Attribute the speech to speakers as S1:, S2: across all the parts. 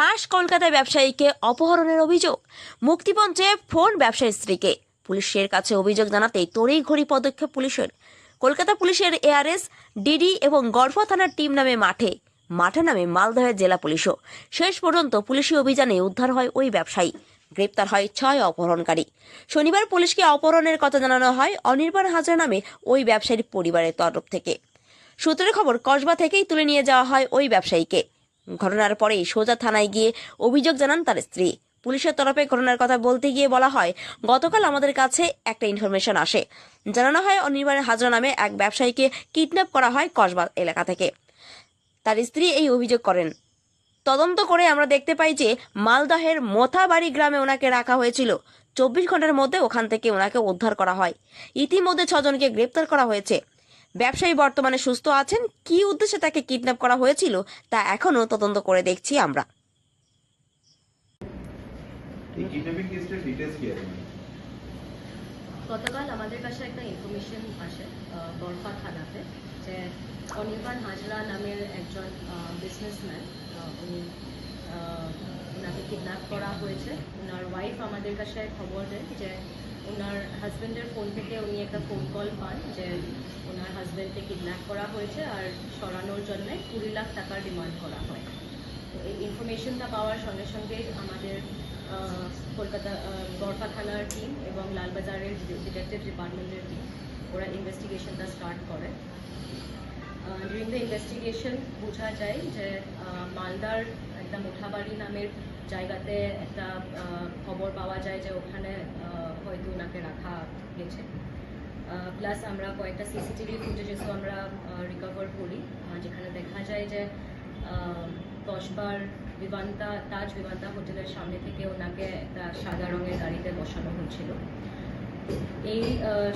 S1: খাস কলকাতায় ব্যবসায়ীকে অপহরণের অভিযোগ। মুক্তিপঞ্চে ফোন ব্যবসায়ীর স্ত্রীকে। পুলিশের কাছে অভিযোগ জানাতেই তড়িঘড়ি পদক্ষেপ পুলিশের। কলকাতা পুলিশের এআরএস, ডিডি এবং গড়ফা থানার টিম নামে মাঠে। মাঠে নামে মালদহের জেলা পুলিশও। শেষ পর্যন্ত পুলিশি অভিযানে উদ্ধার হয় ওই ব্যবসায়ী। গ্রেপ্তার হয় ছয় অপহরণকারী। শনিবার পুলিশকে অপহরণের কথা জানানো হয় অনির্বাণ হাজরা নামে ওই ব্যবসায়ীর পরিবারের তরফ থেকে। সূত্রের খবর, কসবা থেকেই তুলে নিয়ে যাওয়া হয় ওই ব্যবসায়ীকে। ঘটনার পরেই সোজা থানায় গিয়ে অভিযোগ জানান তার স্ত্রী। পুলিশের তরফে ঘটনার কথা বলতে গিয়ে বলা হয়, গতকাল আমাদের কাছে একটা ইনফরমেশন আসে। জানানো হয় অনির্বাণ হাজরা নামে এক ব্যবসায়ীকে কিডন্যাপ করা হয় কসবা এলাকা থেকে। তার স্ত্রী এই অভিযোগ করেন। তদন্ত করে আমরা দেখতে পাই যে মালদহের মোথাবাড়ি গ্রামে ওনাকে রাখা হয়েছিল। চব্বিশ ঘণ্টার মধ্যে ওখান থেকে ওনাকে উদ্ধার করা হয়। ইতিমধ্যে ছজনকে গ্রেপ্তার করা হয়েছে। ব্যবসায়ী বর্তমানে সুস্থ আছেন। কী উদ্দেশ্যে তাকে কিডন্যাপ করা হয়েছিল তা এখনও তদন্ত করে দেখছি আমরা।
S2: গতকাল আমাদের কাছে একটা ইনফরমেশন আসে বরফা থানাতে যে অনির্বাণ হাজরা নামের একজন বিজনেসম্যান উনি আহ, ওনাকে কিডন্যাপ করা হয়েছে। ওনার ওয়াইফ আমাদের কাছে খবর দেয় যে ওনার হাজব্যান্ডের ফোন থেকে উনি একটা ফোন কল পান যে ওনার হাজব্যান্ডকে কিডন্যাপ করা হয়েছে আর সরানোর জন্য কুড়ি লাখ টাকার ডিমান্ড করা হয়। তো এই ইনফরমেশনটা পাওয়ার সঙ্গে সঙ্গে আমাদের কলকাতা বরফা থানার টিম এবং লালবাজারের ডিটেকটিভ ডিপার্টমেন্টের টিম ওরা ইনভেস্টিগেশনটা স্টার্ট করে। ডিউরিং দ্য ইনভেস্টিগেশন বোঝা যায় যে মালদার একটা মোঠাবাড়ি নামের জায়গাতে একটা খবর পাওয়া যায় যে ওখানে আহ, হয়তো ওনাকে রাখা গেছে প্লাস আমরা কয়েকটা সিসিটিভি ফুটেজেসও আমরা রিকভার করি। যেখানে দেখা যায় যে কসবার বিমান্তা তাজ বিমান্তা হোটেলের সামনে থেকে ওনাকে একটা সাদা রঙের গাড়িতে বসানো হয়েছিল। এই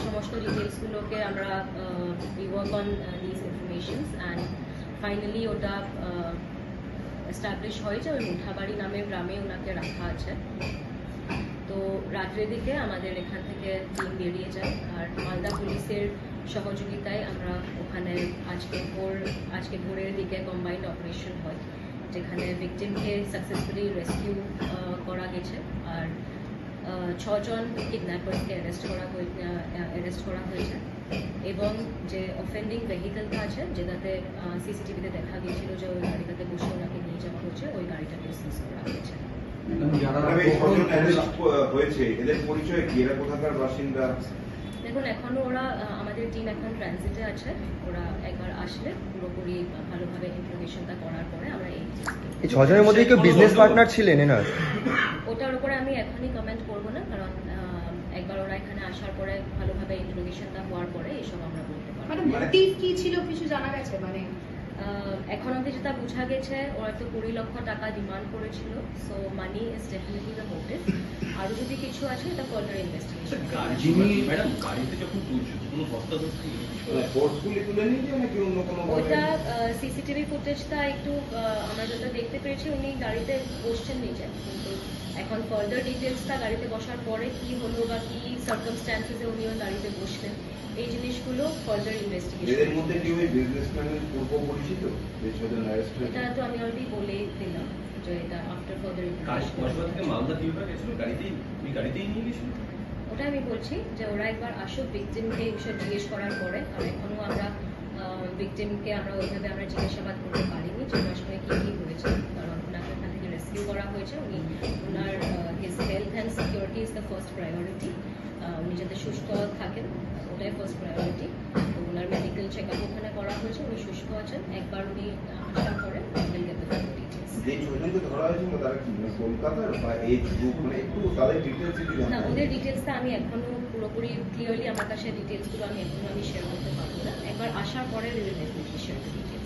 S2: সমস্ত ডিটেলসগুলোকে আমরা we work on this informations and finally ওটা এস্টাবলিশ হয় যে ওই মুঠাবাড়ি নামের গ্রামে ওনাকে রাখা আছে। তো রাত্রের দিকে আমাদের এখান থেকে টিম বেরিয়ে যায়। আর মালদা পুলিশের সহযোগিতায় আমরা ওখানে আজকে ভোর, আজকে ভোরের দিকে কম্বাইন্ড অপারেশন হয়, যেখানে ভিকটিমকে সাকসেসফুলি রেস্কিউ করা গেছে। আর ছজন কিডন্যাপার্সকে অ্যারেস্ট করা অ্যারেস্ট করা হয়েছে। এবং যে অফেন্ডিং ভেহিকেলটা আছে, যেটাতে সিসিটিভিতে দেখা গিয়েছিল যে ওই গাড়িটাতে বসে ওনাকে নিয়ে যাওয়া হচ্ছে ওই গাড়িটাকে সিজ করা হয়েছে।
S3: ম্যাডাম এই ছজন অ্যারেস্ট হয়েছে এদের পরিচয় কি? এরা কোথাকার বাসিন্দা?
S2: দেখুন এখনও ওরা আমাদের টিম এখন ট্রানজিটে আছে। ওরা একবার আসলে পুরোপুরি ভালোভাবে ইনফরমেশনটা করার পরে আমরা এই
S4: ছজনের মধ্যে কেউ বিজনেস পার্টনার ছিলেন এনার?
S2: ওটার উপরে আমি এখনই কমেন্ট করব না কারণ আহ, একবার ওরা এখানে আসার পরে ভালোভাবে ইনফরমেশনটা হওয়ার পরে এসব আমরা বলতে পারব।
S5: মানে মোটিভ কি ছিল কিছু জানা গেছে? মানে
S2: এখন অবধি যেটা বোঝা গেছে, ওরা তো কুড়ি লক্ষ টাকা ডিমান্ড করেছিল so money is definitely the motive আরও যদি কিছু আছে, এটা ফার্দার ইনভেস্টিগেশন
S6: যিনি ম্যাডাম, গাড়িতে যখন কোনো বস্তা ধরতে
S3: ফোর্সফুলি তুলে নিয়ে যায় নাকি অন্য কোনো
S2: ওটা সিসিটিভি ফুটেজটা একটু আমরা যেটা দেখতে পেরেছি উনি গাড়িতে বসছেন নিজে কিন্তু এখন ফার্দার ডিটেলসটা গাড়িতে বসার পরে কি হলো বা কি সার্কামস্ট্যান্সেসে উনি ওই গাড়িতে বসলেন এই জিনিসগুলো ফার্দার ইনভেস্টিগেশন
S3: মধ্যে কি ওই বিজনেসম্যানের পূর্ব পরিচিত? যে ছজন
S2: এটা তো আমি অলরেডি বলে দিলাম যে এটা আফটার ফার্দার
S6: কাজ কসবা থেকে মালদা গেছিল গাড়িতেই গাড়িতেই নিয়ে গেছিল?
S2: ওটা আমি বলছি যে ওরা একবার আসুক ভিকটিমকে বিষয়ে জিজ্ঞেস করার পরে। কারণ এখনও আমরা ভিকটিমকে আমরা ওইভাবে আমরা জিজ্ঞাসাবাদ করতে পারিনি যে ওনার সঙ্গে কী কী হয়েছে। কারণ ওনাকে ওখান থেকে রেস্কিউ করা হয়েছে। উনি, ওনার his health and security is the first priority উনি যাতে সুস্থ থাকেন, ওটাই ফার্স্ট প্রায়োরিটি তো ওনার মেডিকেল চেক আপ ওখানে করা হয়েছে। উনি সুস্থ আছেন। একবার উনি আসার পরে গেট দ্য ডিটেলস
S3: যে ছজনকে ধরা হয়েছিল তারা কি মানে কলকাতার বা এই গ্রুপ মানে একটু তাদের ডিটেলস একটু
S2: না ওদের ডিটেলসটা আমি এখনও পুরোপুরি ক্লিয়ারলি আমার কাছে ডিটেলসগুলো আমি এখনও আমি শেয়ার করতে পারব না। একবার আসার পরে ডেফিনেটলি শেয়ার করব